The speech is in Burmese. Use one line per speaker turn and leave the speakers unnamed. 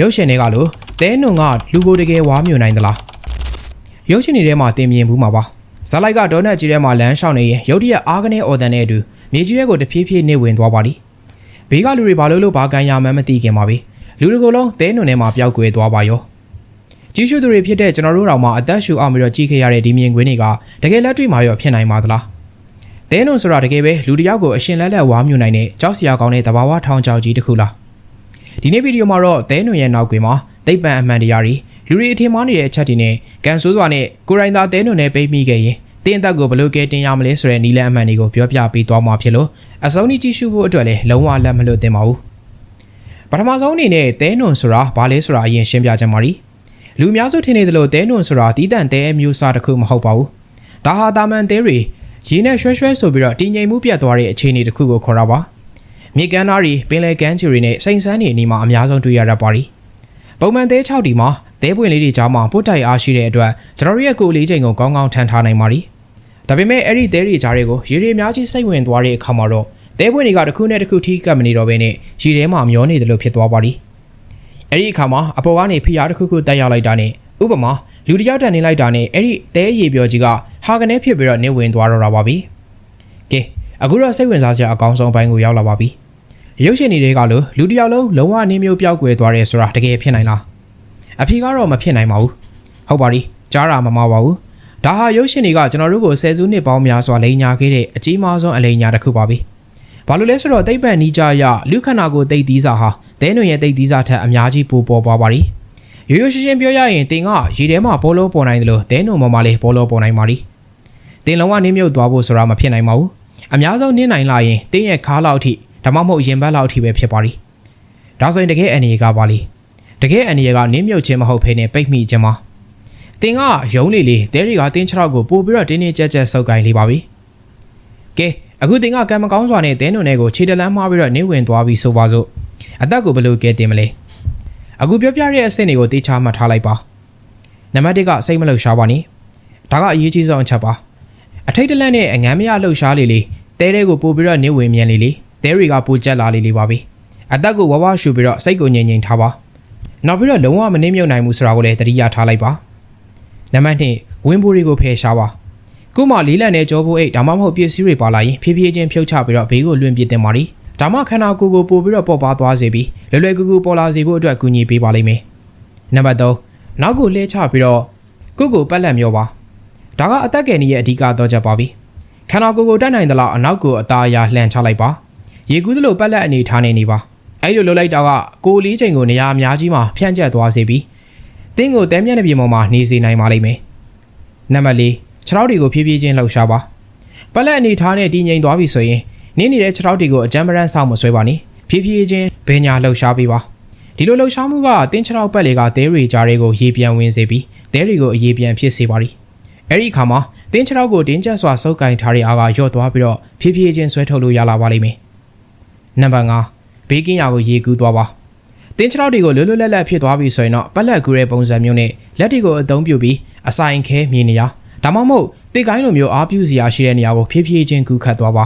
ရုပ်ရှင်တွေကလို့တဲနုံကလူကိုယ်တကယ်ဝါမြူနိုင်သလားရုပ်ရှင်တွေထဲမှာတင်မြင်ဘူးမှာပါဇာလိုက်ကတော့နဲ့ကြီးထဲမှာလမ်းလျှောက်နေရင်ရုတ်တရက်အားကနေအော်တန်နဲ့အတူမြေကြီးရဲကိုတဖြည်းဖြည်းနေဝင်သွားပါလိဘေးကလူတွေဘာလို့လို့ဘာကန်ရမှန်းမသိခင်ပါပဲလူတွေကိုယ်လုံးတဲနုံထဲမှာပျောက်ကွယ်သွားပါရောကြီးစုသူတွေဖြစ်တဲ့ကျွန်တော်တို့တောင်မှအသက်ရှူအောင်ပြီးတော့ကြီးခဲ့ရတဲ့ဒီမြင်ကွင်းတွေကတကယ်လက်တွေ့မှာရောဖြစ်နိုင်ပါသလားတဲနုံဆိုတာတကယ်ပဲလူတစ်ယောက်ကိုအရှင်လက်လက်ဝါမြူနိုင်တဲ့ကြောက်စရာကောင်းတဲ့သဘာဝထောင်ချောက်ကြီးတစ်ခုလား ဒီနေ့ဗီဒီယိုမှာတော့သဲနွန်ရဲ့နောက်ကွယ်မှာသိပ္ပံအမှန်တရားတွေလူတွေအထင်မှားနေတဲ့အချက်တွေနဲ့ကန်ဆိုးစွာနဲ့ကိုရိုင်းသာသဲနွန်နဲ့ပိတ်မိခဲ့ရင်တင်းအသက်ကိုဘယ်လိုကဲတင်ရမလဲဆိုတဲ့နီလန်အမှန်တွေကိုပြောပြပေးသွားမှာဖြစ်လို့အစုံကြီးကြည့်ရှုဖို့အတွက်လည်းလုံးဝလက်မလွတ်သင့်ပါဘူးပထမဆုံးအနေနဲ့သဲနွန်ဆိုတာဘာလဲဆိုတာအရင်ရှင်းပြချင်ပါ ರಿ လူအများစုထင်နေသလိုသဲနွန်ဆိုတာတီးတန့်သဲအမျိုးအစားတစ်ခုမဟုတ်ပါဘူးဒါဟာတာမန်သဲတွေရေနဲ့ရွှဲရွှဲဆိုပြီးတော့တည်ငြိမ်မှုပြတ်သွားတဲ့အခြေအနေတစ်ခုကိုခေါ်တာပါ မြေကမ်းသားတွေပင်လယ်ကမ်းခြေတွေနဲ့စိန်ဆန်းတွေအနီးမှာအများဆုံးတွေ့ရတတ်ပါသည်။ပုံမှန်သဲ6ဒီမှာသဲပွင့်လေးတွေကြားမှာပုတ်တိုင်အားရှိတဲ့အတွက်ကျွန်တော်တို့ရဲ့ကိုယ်လေးချိန်ကိုကောင်းကောင်းထန်ထားနိုင်ပါသည်။ဒါပေမဲ့အဲ့ဒီသဲတွေကြားတွေကိုရေတွေအများကြီးစိတ်ဝင်သွားတဲ့အခါမှာတော့သဲပွင့်တွေကတစ်ခုနဲ့တစ်ခုထိကပ်မနေတော့ဘဲနဲ့ရေထဲမှာမျောနေတယ်လို့ဖြစ်သွားပါသည်။အဲ့ဒီအခါမှာအပေါ်ကနေဖိအားတစ်ခုခုတက်ရောက်လိုက်တာနဲ့ဥပမာလူတစ်ယောက်တန်နေလိုက်တာနဲ့အဲ့ဒီသဲရေပြောကြီးကဟာကနေဖြစ်ပြီးတော့နေဝင်သွားတော့တာပါပြီ။ကဲအခုတော့စိတ်ဝင်စားစရာအကောင်းဆုံးဘိုင်းကိုရောက်လာပါပြီ။ ရုပ်ရှင်တွေကလို့လူတစ်ယောက်လုံးလုံးဝနှင်းမျိုးပျောက်ကွယ်သွားတယ်ဆိုတာတကယ်ဖြစ်နိုင်လားအဖြေကတော့မဖြစ်နိုင်ပါဘူးဟုတ်ပါပြီကြားတာမမှားပါဘူးဒါဟာရုပ်ရှင်တွေကကျွန်တော်တို့ကိုဆယ်စုနှစ်ပေါင်းများစွာလိန်ညာခဲ့တဲ့အကြီးမားဆုံးအလိန်ညာတစ်ခုပါပဲဘာလို့လဲဆိုတော့သိပ္ပံနီးကြရလူခန္ဓာကိုယ်သိပ်သီးစာဟာဒဲနွန်ရဲ့သိပ်သီးစာထက်အများကြီးပိုပေါ်ပွားပါရီရိုးရိုးရှင်းရှင်းပြောရရင်တင်ကရေထဲမှာဘောလုံးပေါ်နိုင်တယ်လို့ဒဲနွန်ပေါ်မှာလည်းဘောလုံးပေါ်နိုင်ပါရီတင်လုံးဝနင်းမြုပ်သွားဖို့ဆိုတာမဖြစ်နိုင်ပါဘူးအများဆုံးနင်းနိုင်လာရင်တင်းရဲ့ခါးလောက်အထိ ဒါမှမဟုတ်ရင်ဘတ်လောက်အထိပဲဖြစ်ပါလိဒါဆိုရင်တကယ်အန်ရီကပါလိတကယ်အန်ရီကနင်းမြုပ်ခြင်းမဟုတ်ဖ ೇನೆ ပိတ်မိခြင်းပါတင်ကယုံလေလေတဲရီကတင်း6ကိုပို့ပြီးတော့တင်းတင်းကြပ်ကြပ်ဆုပ်ကိုင်းလေးပါပြီကဲအခုတင်ကကံမကောင်းစွာနဲ့တဲနုံတွေကိုခြေတလန်းမှားပြီးတော့နေဝင်သွားပြီဆိုပါစို့အသက်ကိုဘယ်လိုကဲတင်မလဲအခုပြောပြတဲ့အဆင့်တွေကိုတေချာမှတ်ထားလိုက်ပါနံပါတ်1ကစိတ်မလှုပ်ရှားပါနဲ့ဒါကအရေးကြီးဆုံးအချက်ပါအထိတ်တလန့်နဲ့အငမ်းမရလှုပ်ရှားလေလေတဲတဲကိုပို့ပြီးတော့နေဝင်မြန်လေလေ တဲတွေကပိုကြက်လာလေးလေးပါပဲအသက်ကိုဝဝရှူပြီးတော့စိတ်ကိုငြိမ်ငြိမ်ထားပါနောက်ပြီးတော့လုံးဝမနှိမ့်မြုပ်နိုင်ဘူးဆိုတာကိုလည်းသတိရထားလိုက်ပါနံပါတ်2ဝင်းပိုးတွေကိုဖယ်ရှားပါခုမှလေးလံနဲ့ကြောဖို့အိတ်ဒါမှမဟုတ်ပစ္စည်းတွေပါလာရင်ဖြည်းဖြည်းချင်းဖြုတ်ချပြီးတော့ဘေးကိုလွင့်ပစ်တင်ပါလိဒါမှခန္ဓာကိုယ်ကိုပို့ပြီးတော့ပေါ်ပါသွားစေပြီးလွယ်လွယ်ကူကူပေါ်လာစေဖို့အတွက်ကူညီပေးပါလိမ့်မယ်နံပါတ်3နောက်ကိုလှည့်ချပြီးတော့ကိုယ့်ကိုပတ်လက်မျောပါဒါကအသက်ငယ်နည်းရဲ့အဓိကတော့ချက်ပါပြီခန္ဓာကိုယ်ကိုတတ်နိုင်သလောက်အနောက်ကိုအသားအရာလှန်ချလိုက်ပါ ရေကူးသလိုပက်လက်အနေထားနေနေပါအဲ့လိုလှုပ်လိုက်တာကကိုလေးချိန်ကိုနေရာအများကြီးမှာဖြန့်ကျက်သွားစေပြီးတင်းကိုတဲမြက်တဲ့ပြင်ပေါ်မှာနေစေနိုင်ပါလိမ့်မယ်နံပါတ်၄ခြေထောက်တွေကိုဖြည်းဖြည်းချင်းလှုပ်ရှားပါပက်လက်အနေထားနဲ့တည်ငြိမ်သွားပြီဆိုရင်နင်းနေတဲ့ခြေထောက်တွေကိုအကြမ်းမရန်ဆောက်မဆွဲပါနဲ့ဖြည်းဖြည်းချင်းဘယ်ညာလှုပ်ရှားပေးပါဒီလိုလှုပ်ရှားမှုကတင်းခြေထောက်ပက်တွေကသဲတွေကြားတွေကိုရေပြန်ဝင်စေပြီးသဲတွေကိုအရေပြန်ဖြစ်စေပါလိအဲ့ဒီအခါမှာတင်းခြေထောက်ကိုတင်းကျပ်စွာစုပ်ကင်ထားတဲ့အားကညော့သွားပြီးတော့ဖြည်းဖြည်းချင်းဆွဲထုတ်လို့ရလာပါလိမ့်မယ် နံပါတ်5ဘေးကင်းရာကိုရေကူးသွားပါတင်းခြေထောက်တွေကိုလွတ်လွတ်လပ်လပ်ဖြစ်သွားပြီဆိုရင်တော့ပက်လက်ကူးတဲ့ပုံစံမျိုးနဲ့လက်တွေကိုအသုံးပြုပြီးအဆိုင်ခဲမြင်နေရဒါမှမဟုတ်တိတ်ကိုင်းလိုမျိုးအားပြုစရာရှိတဲ့နေရာကိုဖြည်းဖြည်းချင်းကူးခတ်သွားပါ